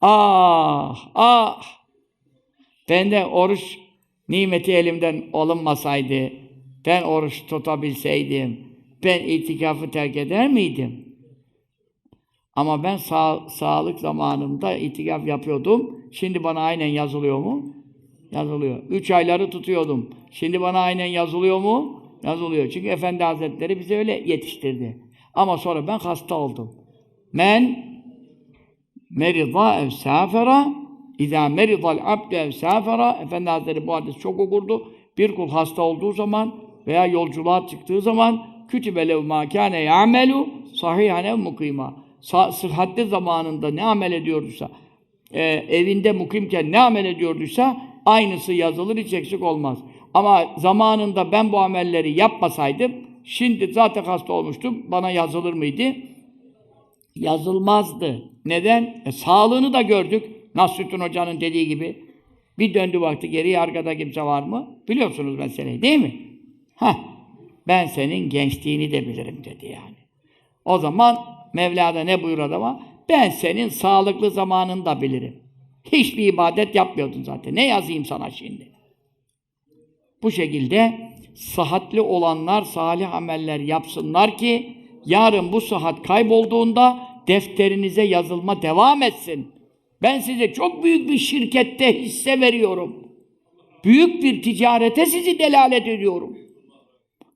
Ah, ah! Ben de oruç nimeti elimden alınmasaydı, ben oruç tutabilseydim, ben itikafı terk eder miydim? Ama ben sağ, sağlık zamanımda itikaf yapıyordum. Şimdi bana aynen yazılıyor mu? Yazılıyor. Üç ayları tutuyordum. Şimdi bana aynen yazılıyor mu? Yazılıyor. Çünkü Efendi Hazretleri bizi öyle yetiştirdi. Ama sonra ben hasta oldum. Men merida ev safera İzâ meridal abd ev safera Efendi Hazretleri bu hadis çok okurdu. Bir kul hasta olduğu zaman veya yolculuğa çıktığı zaman kütübe lev mâ kâne ya'melu sahihan ev mukîmâ. Sıhhatli zamanında ne amel ediyorduysa, e, evinde mukimken ne amel ediyorduysa aynısı yazılır, hiç eksik olmaz. Ama zamanında ben bu amelleri yapmasaydım, şimdi zaten hasta olmuştum, bana yazılır mıydı? Yazılmazdı. Neden? E, sağlığını da gördük. Nasrettin Hoca'nın dediği gibi. Bir döndü vakti geri arkada kimse var mı? Biliyorsunuz meseleyi değil mi? Hah, ben senin gençliğini de bilirim dedi yani. O zaman Mevla'da ne buyuruyor ama? Ben senin sağlıklı zamanını da bilirim. Hiçbir ibadet yapmıyordun zaten. Ne yazayım sana şimdi? Bu şekilde sıhhatli olanlar salih ameller yapsınlar ki yarın bu sıhhat kaybolduğunda defterinize yazılma devam etsin. Ben size çok büyük bir şirkette hisse veriyorum. Büyük bir ticarete sizi delalet ediyorum.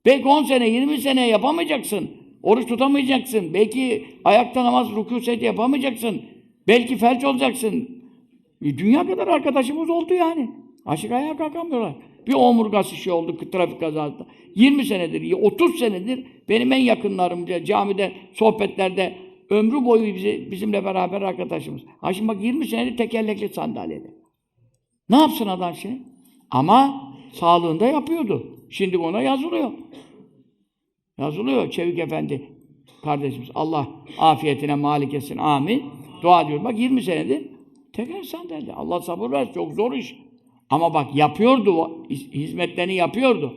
Belki 10 sene, 20 sene yapamayacaksın. Oruç tutamayacaksın. Belki ayakta namaz, rükû, secde yapamayacaksın. Belki felç olacaksın. E, dünya kadar arkadaşımız oldu yani. Açık ayağa kalkamıyorlar. Bir omurgası şey oldu trafik kazasında. 20 senedir, 30 senedir benim en yakınlarım diye camide, sohbetlerde ömrü boyu bizi, bizimle beraber arkadaşımız. Ha şimdi bak 20 senedir tekerlekli sandalyede. Ne yapsın adam şey? Ama sağlığında yapıyordu. Şimdi ona yazılıyor. Yazılıyor Çevik Efendi kardeşimiz. Allah afiyetine malik etsin. Amin. Dua ediyorum. Bak 20 senedir teker sandalye. Allah sabır versin. Çok zor iş. Ama bak yapıyordu. Hizmetlerini yapıyordu.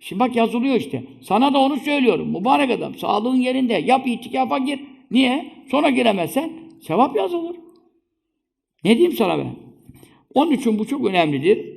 Şimdi bak yazılıyor işte. Sana da onu söylüyorum. Mübarek adam. Sağlığın yerinde. Yap itikafa gir. Niye? Sonra giremezsen sevap yazılır. Ne diyeyim sana ben? Onun için bu çok önemlidir.